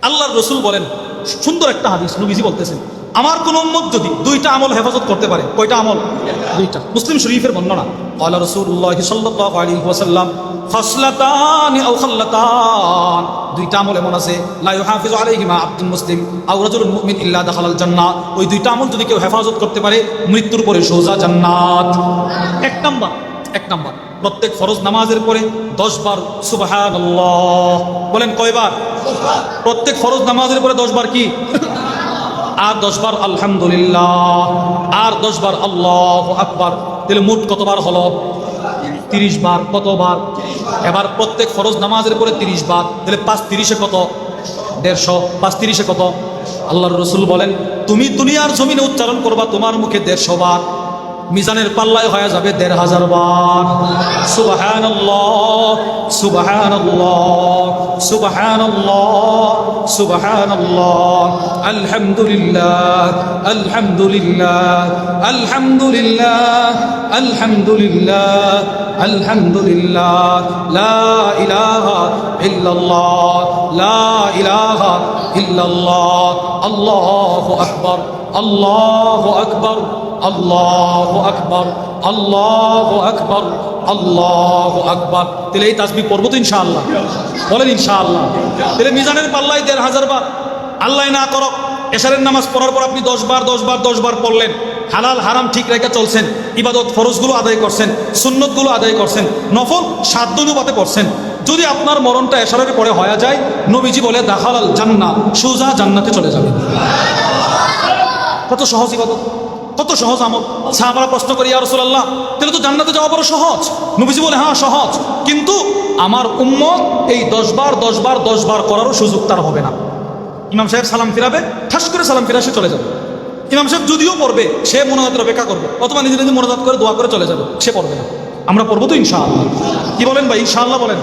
আল্লাহর রসুল বলেন সুন্দর একটা হাদিস নবীজি বলতেছেন আমার কোন উম্মত যদি দুইটা আমল হেফাজত করতে পারে কয়টা আমল দুইটা মুসলিম শরীফের বর্ণনা قال رسول الله صلى الله عليه وسلم خصلتان او خلتان দুইটা আমল এমন আছে লা ইউহাফিজু আলাইহিমা আব্দুল মুসলিম আও রাজুলুন মুমিন ইল্লা দাখালাল জান্নাহ ওই দুইটা আমল যদি কেউ হেফাজত করতে পারে মৃত্যুর পরে সোজা জান্নাত এক নাম্বার এক নাম্বার প্রত্যেক ফরজ নামাজের পরে দশ বার সুবহানাল্লাহ। বলেন কয়বার? প্রত্যেক ফরজ নামাজের পরে দশ বার কি? আর দশবার আলহামদুলিল্লাহ। আর দশবার আল্লাহ আকবার। তাহলে মোট কতবার হলো? তিরিশ বার কতবার? এবার প্রত্যেক ফরজ নামাজের পরে তিরিশ বার তাহলে পাঁচ তিরিশে কত? দেড়শো। পাঁচ তিরিশে কত? আল্লাহর রসুল বলেন, তুমি দুনিয়ার জমিনে উচ্চারণ করবা, তোমার মুখে দেড়শো বার। মিজানের পাল্লায় হয়ে যাবে দেড় হাজার বার। সুবাহান সুবাহান সুবাহান সুবাহান আলহামদুলিল্লাহ আলহামদুলিল্লাহ আলহামদুলিল্লাহ আলহামদুলিল্লাহ আলহামদুলিল্লাহ। লা ইলাহা ইল্লাল্লাহ, লা ইলাহা ইল্লাল্লাহ। আল্লাহু আকবার আল্লাহু আকবার। আল্লাহু আকবার আল্লাহু আকবার আল্লাহু আকবার। তাহলে এই তাসবিহ পড়ব তো ইনশাআল্লাহ। বলেন ইনশাআল্লাহ। তাহলে মিজানের পাল্লায় দেড় হাজার বার আল্লাহ না করক, এশারের নামাজ পড়ার পর আপনি দশ বার দশ বার দশ বার পড়লেন, হালাল, হারাম ঠিক রেখে চলছেন, ইবাদত ফরজগুলো আদায় করছেন, সুন্নতগুলো আদায় করছেন, নফল সাধ্য অনুপাতে পড়ছেন। যদি আপনার মরণটা এশারের পরে হয়ে যায়, নবীজি বলে, দাখালাল জান্না সুজা জান্নাতে চলে যাবে কত সহজ ইবাদত। কত সহজ আমল। সাহাবারা প্রশ্ন করি আর রসুল্লাহ তাহলে তো জান্নাতে যাওয়া বড় সহজ। নবীজি বলে হ্যাঁ সহজ। কিন্তু আমার উম্মত এই দশ বার দশ বার দশ বার করারও সুযোগ তার হবে না। ইমাম সাহেব সালাম ফিরাবে ঠাস করে সালাম ফিরা সে চলে যাবে। ইমাম সাহেব যদিও পড়বে সে মনোজাতের অপেক্ষা করবে। অথবা নিজে নিজে মনোজাত করে দোয়া করে চলে যাবে সে পড়বে না। আমরা পড়ব তো ইনশাআল্লাহ। কি বলেন ভাই? ইনশাআল্লাহ বলেন।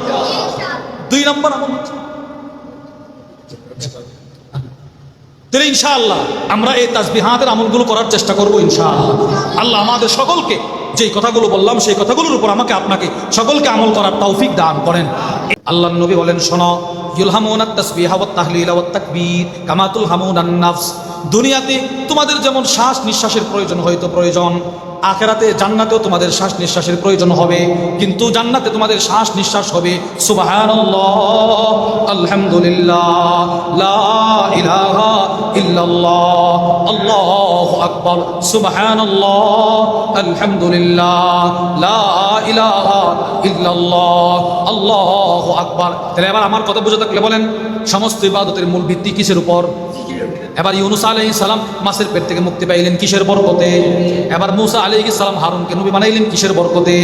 দুই নম্বর আমল তাহলে ইনশাআল্লাহ আমরা এই তাসবিহাতের আমলগুলো করার চেষ্টা করব ইনশাআল্লাহ। আল্লাহ আমাদের সকলকে যেই কথাগুলো বললাম, সেই কথাগুলোর উপর আমাকে আপনাকে সকলকে আমল করার তৌফিক দান করেন। আল্লাহ নবী বলেন, শোনো ইউলহামুন তাসবিহা ওয়াত তাহলিল ওয়াত তাকবীর কামাতুল হামুন নাফস। দুনিয়াতে তোমাদের যেমন শ্বাস নিঃশ্বাসের প্রয়োজন হয়তো প্রয়োজন, আখেরাতে জান্নাতেও তোমাদের শ্বাস নিঃশ্বাসের প্রয়োজন হবে, কিন্তু জান্নাতে তোমাদের শ্বাস নিঃশ্বাস হবে আল্লাহু আকবার আল্লাহু তাহলে এবার আমার কথা বুঝে থাকলে বলেন, সমস্ত ইবাদতের মূল ভিত্তি কিসের উপর? এবার ইউনুস আলহি সালাম মাছের পেট থেকে মুক্তি পাইলেন কিসের বরকতে? এবার মুসা আলাইহিস সালাম হারুনকে নবী বানাইলেন কিসের বরকতে?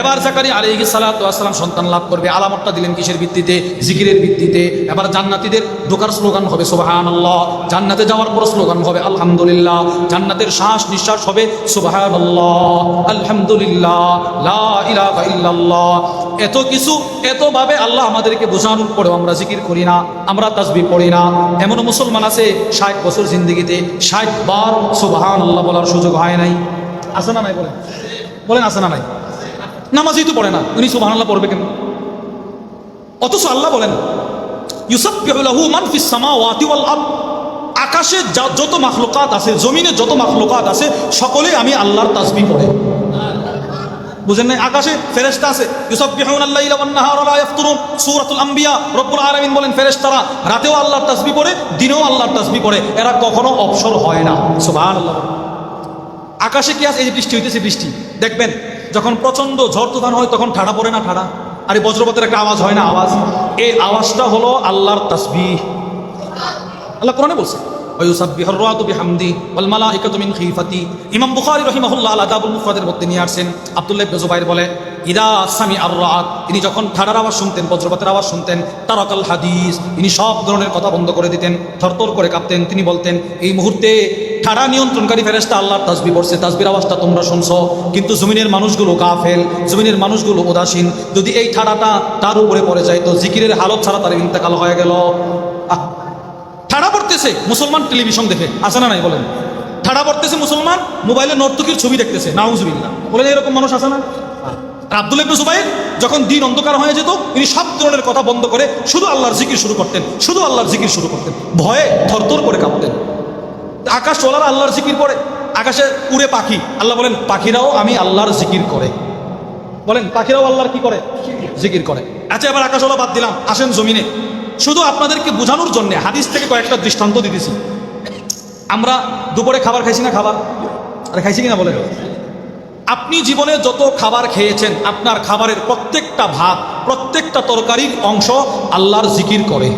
এবার জাকারি সালাতু সালাম সন্তান লাভ করবে, আলামতটা দিলেন কিসের ভিত্তিতে? জিকিরের ভিত্তিতে। এবার জান্নাতীদের ঢোকার স্লোগান হবে, সুবহানাল্লাহ। জান্নাতে যাওয়ার পর স্লোগান হবে, আলহামদুলিল্লাহ। জান্নাতের শ্বাস নিঃশ্বাস হবে, সুবহানাল্লাহ। আলহামদুলিল্লাহ, লা ইলাহা ইল্লাল্লাহ। এত কিছু, এতভাবে আল্লাহ আমাদেরকে বোঝানোর পরেও আমরা জিকির করি না, আমরা তাজবি পড়ি না। এমন মুসলমান আছে, ষাট বছর জিন্দগিতে, ষাট বার সুবাহান আল্লাহ বলার সুযোগ হয় নাই। আছে না নাই বলেন? বলেন আছে না নাই? নামাজই তো পড়ে না, উনি সুবাহান আল্লাহ পড়বে কেন? অথচ আল্লাহ বলেন আকাশে যা- যত মাখলুকাত আছে, জমিনে যত মাখলুকাত আছে, সকলেই আমি আল্লাহর তাসবি পড়ে। বুঝেন নাই? আকাশে ফেরেশতা আছে। ইউসাববিহুন আল্লাইলা ওয়ান নাহারা লা ইয়াফতুরুন। সূরাতুল আম্বিয়া, রব্বুল আলামিন বলেন, ফেরেশতারা, রাতেও আল্লাহর তাসবিহ পড়ে, দিনেও আল্লাহর তাসবিহ পড়ে। এরা কখনো অবসর হয় না। সুবহানাল্লাহ। আকাশে কি আছে? এই যে বৃষ্টি হইতেছে বৃষ্টি। দেখবেন, যখন প্রচণ্ড ঝড় তুফান হয়, তখন ঠাড়া পড়ে না ঠাড়া? আর বজ্রপাতের একটা আওয়াজ হয় না আওয়াজ? এই আওয়াজটা হলো আল্লাহর তাসবিহ। আল্লাহ কোরআনে বলছে ইমাম নিয়ে আব্দুল্লাহ বলে, ইদা তিনি যখন আওয়াজ শুনতেন, বজ্রপাতের আওয়াজ শুনতেন তিনি সব ধরনের কথা বন্ধ করে দিতেন, থরথর করে কাঁপতেন। তিনি বলতেন, এই মুহূর্তে ঠাড়া নিয়ন্ত্রণকারী ফেরেশতা আল্লাহর তাসবিহ পড়ছে তাসবির আওয়াজটা তোমরা শুনছো। কিন্তু জমিনের মানুষগুলো গাফেল, জমিনের মানুষগুলো উদাসীন। যদি এই ঠাড়াটা তার উপরে পড়ে যায়, তো জিকিরের হালত ছাড়া তার ইন্তেকাল হয়ে গেল। ঠাড়া পড়তেছে, মুসলমান টেলিভিশন দেখে আসে না নাই বলেন? ঠাড়া পড়তেছে মুসলমান, মোবাইলে নর্তকীর ছবি দেখতেছে, নাউজুবিল্লাহ। বলেন এরকম মানুষ আছে না? আব্দুল ইবনে জুবাইর যখন দিন অন্ধকার হয়ে যেত, তিনি সব ধরনের কথা বন্ধ করে শুধু আল্লাহর জিকির শুরু করতেন, শুধু আল্লাহর জিকির শুরু করতেন। ভয়ে থরথর করে কাঁপতেন। আকাশ চলারা আল্লাহর জিকির করে, আকাশে উড়ে পাখি। আল্লাহ বলেন, পাখিরাও আমি আল্লাহর জিকির করে। বলেন, পাখিরাও আল্লাহর কি করে? জিকির করে। আচ্ছা এবার আকাশওয়ালা বাদ দিলাম, আসেন জমিনে। শুধু আপনাদেরকে বোঝানোর জন্য, হাদিস থেকে কয়েকটা দৃষ্টান্ত দিতেছি। আমরা দুপুরে খাবার খাইছি না খাবার? আরে, খাইছি কিনা বলেন? আপনি জীবনে যত খাবার খেয়েছেন, আপনার খাবারের প্রত্যেকটা ভাত, প্রত্যেকটা তরকারির অংশ আল্লাহর জিকির করে।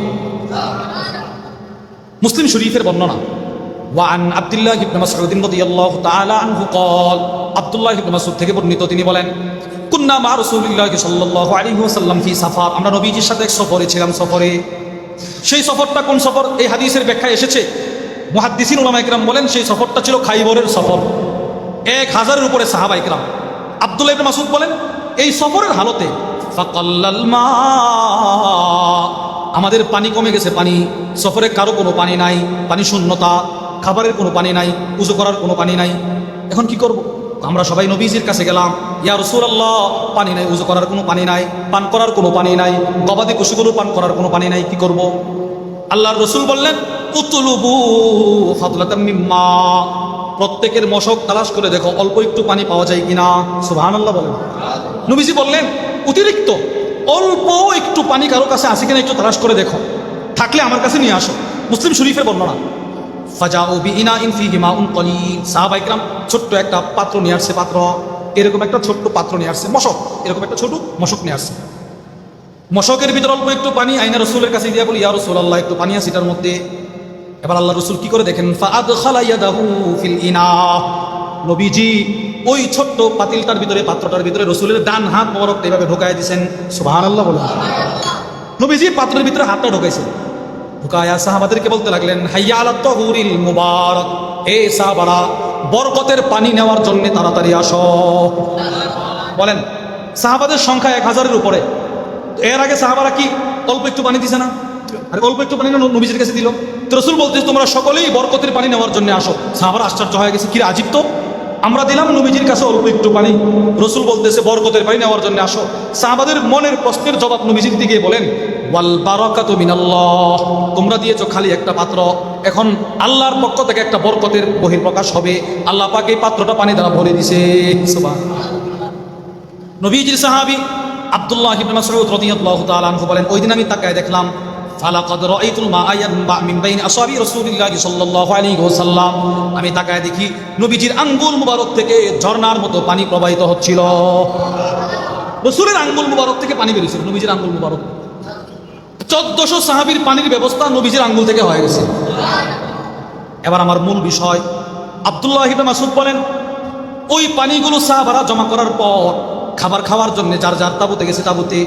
মুসলিম শরীফের বর্ণনা। ওয়ান আব্দুল্লাহ ইবনে মাসউদ রাদিয়াল্লাহু তাআলা আনহু قال আব্দুল্লাহ ইবনে মাসউদ থেকে বর্ণিত তিনি বলেন কুন্না মা রাসূলুল্লাহ সাল্লাল্লাহু আলাইহি ওয়াসাল্লাম ফি সাফার আমরা নবীজির সাথে এক সফরে ছিলাম সফরে সেই সফরটা কোন সফর এই হাদিসের ব্যাখ্যায় এসেছে মুহাদ্দিসিন উলামা ইকরাম বলেন সেই সফরটা ছিল খাইবরের সফর এক হাজারের উপরে সাহাবা ইকরাম আব্দুল্লাহ ইবনে মাসউদ বলেন এই সফরের হালতে ফাকাল্লাল মা আমাদের পানি কমে গেছে পানি সফরে কারো কোনো পানি নাই পানি শূন্যতা খাবারের কোনো পানি নাই উজু করার কোনো পানি নাই। এখন কি করব? আমরা সবাই নবীজির কাছে গেলাম, ইয়া রসুলাল্লাহ, পানি নাই উজু করার কোনো পানি নাই, পান করার কোনো পানি নাই, গবাদি পশুগুলো পান করার কোনো পানি নাই, কি করব? আল্লাহর রসুল বললেন, উতুলুবু মিম্মা। প্রত্যেকের মশক তালাশ করে দেখো, অল্প একটু পানি পাওয়া যায় কিনা। সুবহানাল্লাহ বলেন। নবীজি বললেন, অতিরিক্ত, অল্প একটু পানি কারও কাছে আছে কিনা একটু তালাশ করে দেখো। থাকলে আমার কাছে নিয়ে আসো। মুসলিম শরীফের বর্ণনা। ফাজাউ বিইনা ইন ফিহি মাউন কলিল। সাহাবাইকরাম ছোট্ট একটা পাত্র নিয়ে আসছে, পাত্র। এরকম একটা ছোট্ট পাত্র নিয়ে আসছে, মশক। এরকম একটা ছোট মশক নিয়ে আসছে। মশকের ভিতর অল্প একটু পানি, আইনা রসুলের কাছে দিয়া বলি, ইয়া রসুল আল্লাহ একটু পানি আছে এটার মধ্যে। এবার আল্লাহ রসুল কি করে দেখেন? ফিল ইনা। নবীজি ওই ছোট্ট পাতিলটার ভিতরে, পাত্রটার ভিতরে রসুলের ডান হাত মোবারক এইভাবে ঢোকায় দিয়েছেন আল্লাহ বলেন নবীজি পাত্রের ভিতরে হাতটা ঢোকাইছেন ঢুকায়া সাহাবাদেরকে বলতে লাগলেন হাইয়া আলা তহুরিল মুবারক। হে সাহাবারা, বরকতের পানি নেওয়ার জন্য তাড়াতাড়ি আসো। বলেন, সাহাবাদের সংখ্যা এক হাজারের উপরে। এর আগে সাহাবারা কি অল্প একটু পানি দিছে না? আর, অল্প একটু পানি না নবীজির কাছে দিল। রসুল বলতে তোমরা সকলেই বরকতের পানি নেওয়ার জন্য আসো। সাহাবারা আশ্চর্য হয়ে গেছে, কি আজীব তো? আমরা দিলাম নবীজির কাছে অল্প একটু পানি। রসুল বলতেছে, বরকতের পানি নেওয়ার জন্য আসো। সাহাবাদের মনের প্রশ্নের জবাব নবীজির দিকে বলেন তোমরা দিয়েছ খালি একটা পাত্র। এখন আল্লাহর পক্ষ থেকে একটা বরকতের বহির্প্রকাশ হবে। আল্লাহ পাক পাত্রটা পানি দ্বারা ভরে দিছে। নবীজির সাহাবি আব্দুল্লাহ আনহু বলেন, ওই দিন আমি তাকায় দেখলাম মা আমি তাকায় দেখি, নবীজির আঙ্গুল মুবারক থেকে ঝর্ণার মতো পানি প্রবাহিত হচ্ছিল। রসুলের আঙ্গুল মুবারক থেকে পানি বেরিয়েছিল, নবীজির আঙ্গুল মুবারক। চোদ্দশো সাহাবির পানির ব্যবস্থা নবীজির আঙ্গুল থেকে হয়ে গেছে। এবার আমার মূল বিষয়, আব্দুল্লাহ মাসুদ বলেন, ওই পানিগুলো সাহাবারা জমা করার পর খাবার খাওয়ার জন্য যার যার তাবুতে গেছে তাবুতে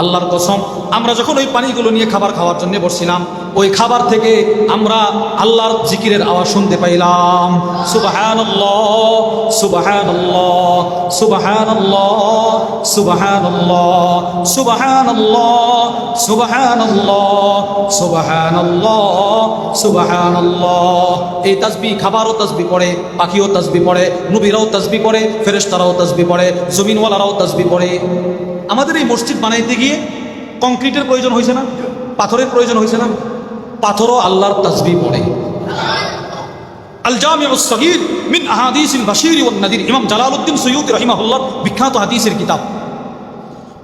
আল্লাহর কসম, আমরা যখন ওই পানিগুলো নিয়ে খাবার খাওয়ার জন্য বসছিলাম ওই খাবার থেকে আমরা আল্লাহর জিকিরের আওয়াজ শুনতে পাইলাম। সুবহানাল্লাহ সুবহানাল্লাহ সুবহানাল্লাহ সুবহানাল্লাহ সুবহানাল্লাহ সুবহানাল্লাহ সুবহানাল্লাহ সুবহানাল্লাহ। এই তাসবিহ খাবারও তাসবিহ পড়ে, পাখিও তাসবিহ পড়ে, নবীরাও তাসবিহ পড়ে, ফেরেশতারাও তাসবিহ পড়ে, জমিনওয়ালারাও তাসবিহ পড়ে। আমাদের এই মসজিদ বানাইতে গিয়ে কংক্রিটের প্রয়োজন হয়েছে না? পাথরের প্রয়োজন হয়েছে না? পাথরও আল্লাহর তাসবিহ পড়ে আল জামিউ সগীর মিন আহাদিসিল বাশীর ওয়ান নাদির ইমাম জালালউদ্দিন সৈয়দ রাহিমাহুল্লাহ বিখ্যাত হাদিসের কিতাব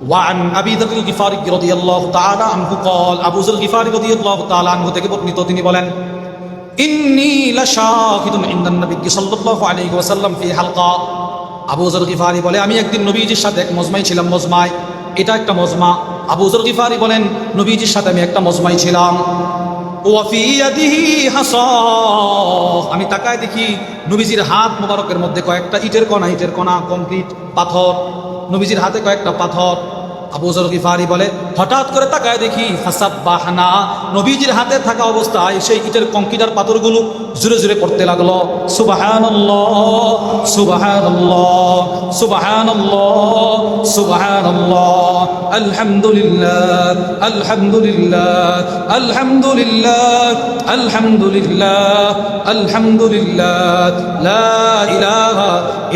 وعن ابي ذر الغفاري رضي الله تعالى عنه قال ابو ذر الغفاري رضي الله تعالى عنه থেকে বর্ণিত তিনি বলেন ইন্নী লাশাহিদুন ইনদান নবী সাল্লাল্লাহু আলাইহি ওয়াসাল্লাম ফি হালকা আবু যর গিফারি বলে আমি একদিন নবীজির সাথে এক মজমাই ছিলাম মজমায় এটা একটা মজমা আবু যর গিফারি বলেন নবীজির সাথে আমি একটা মজমাই ছিলাম ওয়াফি ইয়াদিহি হাসা আমি তাকায় দেখি নবীজির হাত মোবারকের মধ্যে কয়েকটা ইটের কণা ইটের কণা, কংক্রিট, পাথর। নবীজির হাতে কয়েকটা পাথর। আবু জর গিফারি বলে, হঠাৎ করে তাকায় দেখি হাসাব বাহানা নবীজির হাতে থাকা অবস্থায় সেই ইটের কঙ্কিটার পাথরগুলো জুড়ে জুড়ে পড়তে লাগল। সুবাহানাল্লাহ সুবাহানাল্লাহ সুবাহানাল্লাহ সুবাহানাল্লাহ, আলহামদুলিল্লাহ আলহামদুলিল্লাহ আলহামদুলিল্লাহ আলহামদুলিল্লাহ আলহামদুলিল্লাহ, লা ইলাহা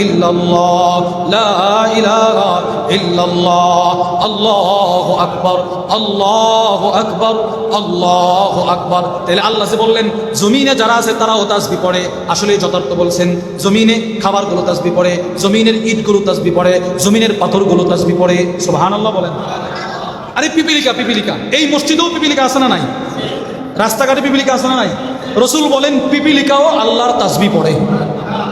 ইল্লাল্লাহ, লা ইলাহা ইল্লাল্লাহ, আল্লাহু আকবার আল্লাহু আকবার আল্লাহু আকবার। তাহলে আল্লাহ যে বললেন, জমিনে যারা আছে তারাও তাসবি পড়ে। আসলে যথার্থ বলছেন, জমিনে খাবারগুলো তাসবি পড়ে, জমিনের ইটগুলো তাসবি পড়ে, জমিনের পাথরগুলো তাসবি পড়ে। সুবহানাল্লাহ বলেন। আরে পিপিলিকা পিপিলিকা, এই মসজিদেও পিপিলিকা আছে না নাই? রাস্তাঘাটে পিপিলিকা আছে না নাই? রসুল বলেন, পিপিলিকাও আল্লাহর তাসবি পড়ে।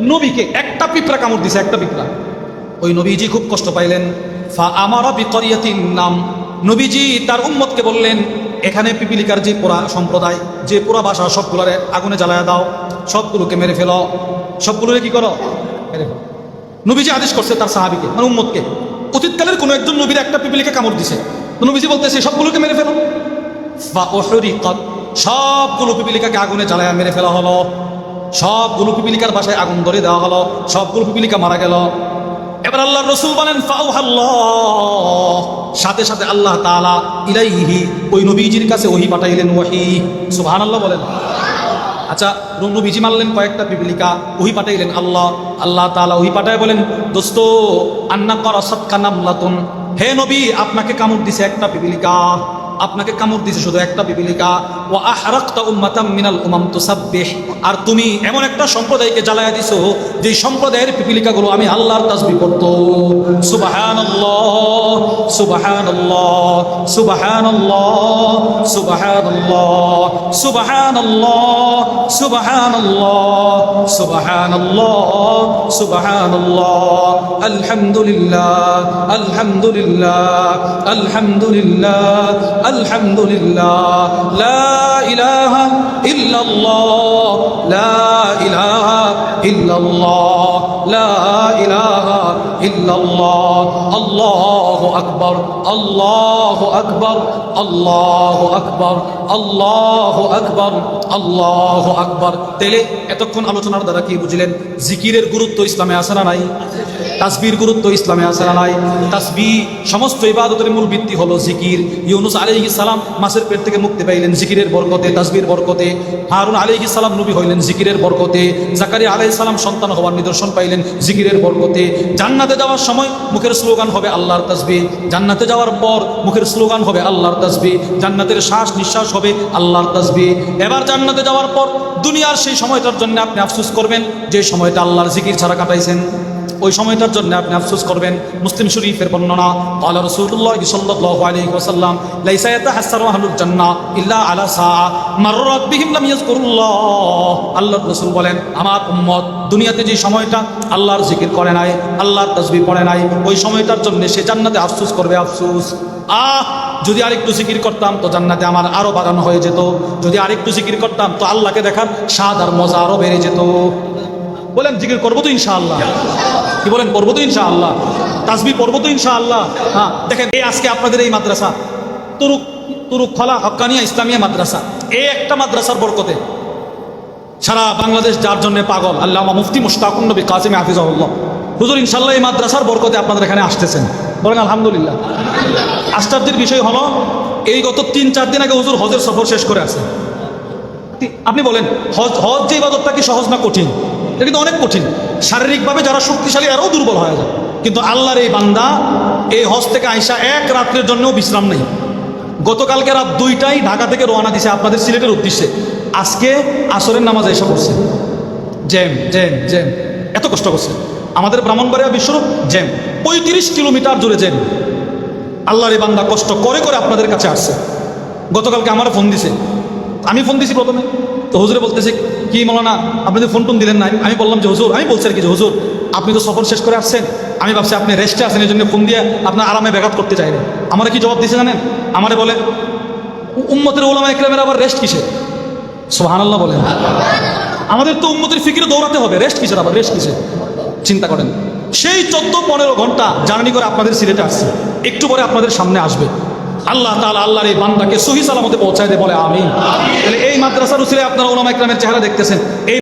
নবীকে একটা পিঁপড়া কামড় দিছে, একটা পিঁপড়া। ওই নবীজি খুব কষ্ট পাইলেন। ফা আমারা বিকরিয়াতির নাম। নবীজি তার উম্মতকে বললেন, এখানে পিপিলিকার যে পোড়া সম্প্রদায়, যে পোড়া বাসা, সবগুলোরে আগুনে জ্বালায়া দাও। সবগুলোকে মেরে ফেলো। সবগুলোরে কি করো? মেরে ফেলো। নবীজি আদেশ করছে তার সাহাবিকে মানে উম্মতকে, অতীতকালের কোনো একজন নবীর একটা পিপিলিকে কামড় দিছে। নবীজি বলতেছে, সবগুলোকে মেরে ফেলো। ফা উহরিকাত, সবগুলো পিপিলিকাকে আগুনে জ্বালায়া মেরে ফেলা হলো। সবগুলো পিপিলিকার বাসায় আগুন ধরে দেওয়া হলো সবগুলো পিপিলিকা মারা গেল। এবার আল্লাহ রসুল বলেন সাথে সাথে আল্লাহ তাআলা ইলাইহি, ওই নবীজির কাছে ওহি পাঠাইলেন ওহি। সুবহানাল্লাহ বলেন। আচ্ছা নবীজি মারলেন কয়েকটা পিপিলিকা, ওহি পাঠাইলেন আল্লাহ। আল্লাহ তাআলা ওহি পাঠায় বলেন, দোস্ত, আন্না করা সৎকা নামলাতুন। হে নবী, আপনাকে কামড় দিছে একটা পিপিলিকা। আপনাকে কামড় দিছে শুধু একটা পিপিলিকা। ও আহরাক্তা উম্মাতাম মিনাল উমাম তুসাব্বিহ। আর তুমি এমন একটা সম্প্রদায়কে জ্বালায়া দিছো যে সম্প্রদায়ের পিপিলিকাগুলো আমি আল্লাহর তাসবিহ করতো সুবহানাল্লাহ সুবহানাল্লাহ সুবহানাল্লাহ সুবহানাল্লাহ সুবহানাল্লাহ সুবহানাল্লাহ সুবহানাল্লাহ সুবহানাল্লাহ। আলহামদুলিল্লাহ আলহামদুলিল্লাহ আলহামদুলিল্লাহ আলহামদুলিল্লাহ, লা ইলাহা ইল্লাল্লাহ, লা ইলাহা ইল্লাল্লাহ, লা ইলাহা ইল্লাল্লাহ, আল্লাহু আকবার আল্লাহু আকবার আল্লাহু আকবার আল্লাহু আকবার আল্লাহু আকবার। তেলে এতক্ষণ আলোচনার দ্বারা কি বুঝলেন? জিকিরের গুরুত্ব ইসলামে আছে না নাই? তাসবির গুরুত্ব ইসলামে আছে না নাই? তাসবি সমস্ত ইবাদতের মূল ভিত্তি হলো জিকির। ইউনুস আলাইহিস সালাম মাসের পেট থেকে মুক্তি পাইলেন জিকিরের বরকতে, তাসবির বরকতে। হারুন আলাইহিস সালাম নবী হইলেন জিকিরের বরকতে। জাকারি আলাইহিস সালাম সন্তান হওয়ার নিদর্শন পাইলেন জিকিরের বরকতে। জান্নাতে যাওয়ার সময় মুখের স্লোগান হবে আল্লাহর তাসবি জান্নাতে যাওয়ার পর মুখের স্লোগান হবে আল্লাহর তাসবি জান্নাতের শ্বাস নিঃশ্বাস হবে আল্লাহর তাসবি এবার জান্নাতে যাওয়ার পর দুনিয়ার সেই সময়টার জন্য আপনি আফসুস করবেন, যে সময়টা আল্লাহর জিকির ছাড়া কাটাইছেন। ওই সময়টার জন্য আপনি আফসোস করবেন, মুসলিম শরীফের বর্ণনা আল্লাহ রসুল্লাহ সাল্লাল্লাহু আলাইহি ওয়াসাল্লাম, লাইসা ইয়াতাহাসসারু আহলুল জান্নাহ ইল্লা আলা সাআ মাররাত বিহিম লাম রাসূল বলেন, আমার উম্মত দুনিয়াতে যে সময়টা আল্লাহর জিকির করে নাই, আল্লাহর তাসবিহ পড়ে নাই, ওই সময়টার জন্য সে জান্নাতে আফসোস করবে, আফসোস। আহ, যদি আরেকটু জিকির করতাম, তো জান্নাতে আমার আরও বাগানো হয়ে যেত। যদি আরেকটু জিকির করতাম, তো আল্লাহকে দেখার স্বাদ আর মজা আরও বেড়ে যেত। বলেন জিকির করব তো ইনশাআল্লাহ। কি বলেন, করব তো ইনশাআল্লাহ। তাসবি পড়ব তো ইনশাআল্লাহ। হ্যাঁ দেখেন এই আজকে আপনাদের এই মাদ্রাসা, তুরুক তুরুক খলা হক্কানিয়া ইসলামিয়া মাদ্রাসা। এই একটা মাদ্রাসার বরকতে সারা বাংলাদেশ যার জন্য পাগল আল্লাহ মুফতি মুশতাকুন নবী কাসিম হাফিজাহুল্লাহ। হুজুর ইনশাল্লাহ এই মাদ্রাসার বরকতে আপনাদের এখানে আসতেছেন। বলেন, আলহামদুলিল্লাহ। আশ্চর্যের বিষয় হলো, এই গত তিন, চার দিন আগে হুজুর হজের সফর শেষ করে আছে। আপনি বলেন, হজ হজ যে ইবাদতটা কি সহজ না কঠিন? এটা কিন্তু অনেক কঠিন। শারীরিকভাবে যারা শক্তিশালী আরও দুর্বল হয়ে যায়। কিন্তু আল্লাহর এই বান্দা, এই হজ থেকে আইসা এক রাত্রের জন্যও বিশ্রাম নেই। গতকালকে রাত দুইটাই ঢাকা থেকে রওনা দিছে আপনাদের সিলেটের উদ্দেশ্যে। আজকে আসরের নামাজ এসে পড়ছে। Jam jam jam. এত কষ্ট করছে। আমাদের ব্রাহ্মণবাড়িয়া বিশ্বরূপ, জ্যাম। পঁয়ত্রিশ কিলোমিটার জুড়ে জ্যাম। আল্লাহর এই বান্দা কষ্ট করে করে আপনাদের কাছে আসছে। গতকালকে আমার ফোন দিছে। আমি ফোন দিছি প্রথমে। তো হুজুরে বলতেছে, কি মৌলানা, আপনি তো ফোন টোন দিলেন না আমি বললাম যে, হুজুর, আমি বলছি আর কি যে, হুজুর, আপনি তো সফর শেষ করে আসছেন। আমি ভাবছি আপনি রেস্টে আসেন এই জন্য ফোন দিয়ে আপনার আরামে ব্যাঘাত করতে চাইনি আমার কি জবাব দিছে জানেন? আমারে বলে উম্মতের ওলামা ইকরামের আবার রেস্ট কিসের? সোহানাল্লাহ বলেন। আমাদের তো উম্মতের ফিকিরে দৌড়াতে হবে। রেস্ট কিসের আবার? রেস্ট কিসে চিন্তা করেন। সেই চোদ্দ পনেরো ঘণ্টা জার্নি করে আপনাদের সিলেটে আসছে। একটু পরে আপনাদের সামনে আসবে। আল্লাহ তাহলে আল্লাহর এই বান্দাকে সহি সালামতে পৌঁছায় দেয় বলে আমি তাহলে এই মাদ্রাসার উচিলে আপনারা ওলামা ইকরামের চেহারা দেখতেছেন। এই